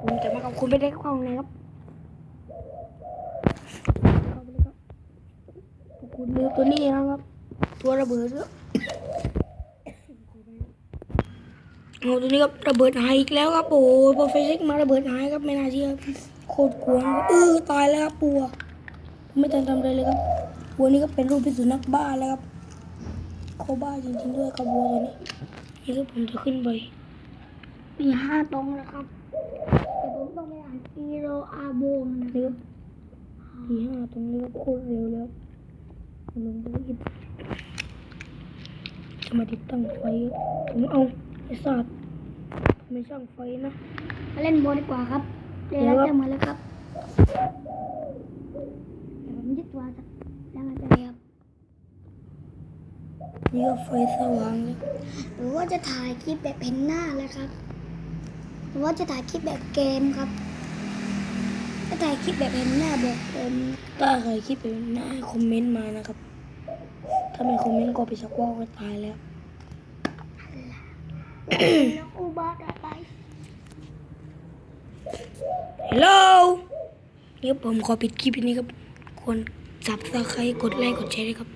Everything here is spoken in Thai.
ผมจะมากับคุณไปได้เข้าในครับเข้าไปเลยครับคุณดูตัวนี้นะครับ ตัวระเบิดด้วยโอ้ตัวนี้ครับระเบิดหายอีกแล้วครับโอ้โปรเฟสซิกมาระเบิดหายครับไม่น่าเชื่อโคตรกลัวครับเออตายแล้วครับปัว ไม่ทันทำอะไรเลยครับวัวนี้ก็เป็นรูปพิสุนัขบ้าแล้วครับเขาบ้าจริงๆด้วยครับวัวตัวนี้นี่ก็ผมจะขึ้นไปมีห้าตรงแล้วครับ งไปอ่านอีโรอาโบมนะคนี่รับก็ทีห้าตรงนี้ก็โคตรเร็วแล้วลงไปอีกจะมาติดตั้งไฟผมเอาไอ้สัตว์ไม่ช่างไฟนะมาเล่นบอลดีกว่าครับเดี๋ยวเดี๋ยวเราครับจะมาแล้วครับเดี๋ยวผมยึดตัวสักแล้วมันจะเรียบนี่ก็ไฟสว่างเลยหรือว่าจะถ่ายคลิปแบบเห็นหน้าเลยครับ หรือว่าจะถ่ายคลิปแบบเกมครับถ้าถ่ายคลิปแบบเห็นหน้าบอกผมถ้าใครคิดไปหน้าคอมเมนต์มานะครับ ถ้าไม่คอมเมนต์ก็ไปชักว่าก็ตายแล้วแล้วอุบาทอะไรฮัลโหลเนี่ผมขอปิดคลิปนี้ครับควรจับตาใครกดไลค์กดแชร์ด้วยครับ